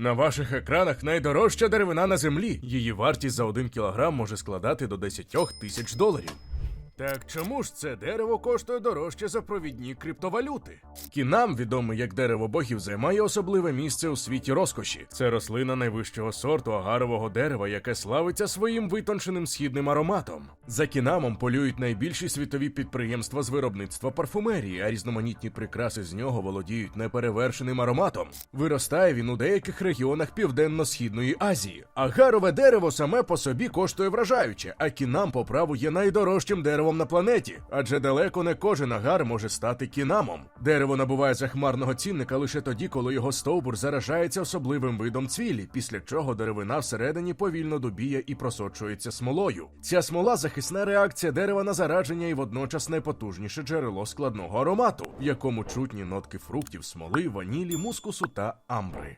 На ваших екранах найдорожча деревина на землі. Її вартість за один кілограм може складати до 10 тисяч доларів. Так чому ж це дерево коштує дорожче за провідні криптовалюти? Кінам, відомий як дерево богів, займає особливе місце у світі розкоші. Це рослина найвищого сорту агарового дерева, яке славиться своїм витонченим східним ароматом. За кінамом полюють найбільші світові підприємства з виробництва парфумерії, а різноманітні прикраси з нього володіють неперевершеним ароматом. Виростає він у деяких регіонах Південно-Східної Азії. Агарове дерево саме по собі коштує вражаюче, а кінам по праву є найдорожчим деревом на планеті, адже далеко не кожен агар може стати кінамом. Дерево набуває захмарного цінника лише тоді, коли його стовбур заражається особливим видом цвілі, після чого деревина всередині повільно добіє і просочується смолою. Ця смола захисна реакція дерева на зараження і водночас найпотужніше джерело складного аромату, в якому чутні нотки фруктів, смоли, ванілі, мускусу та амбри.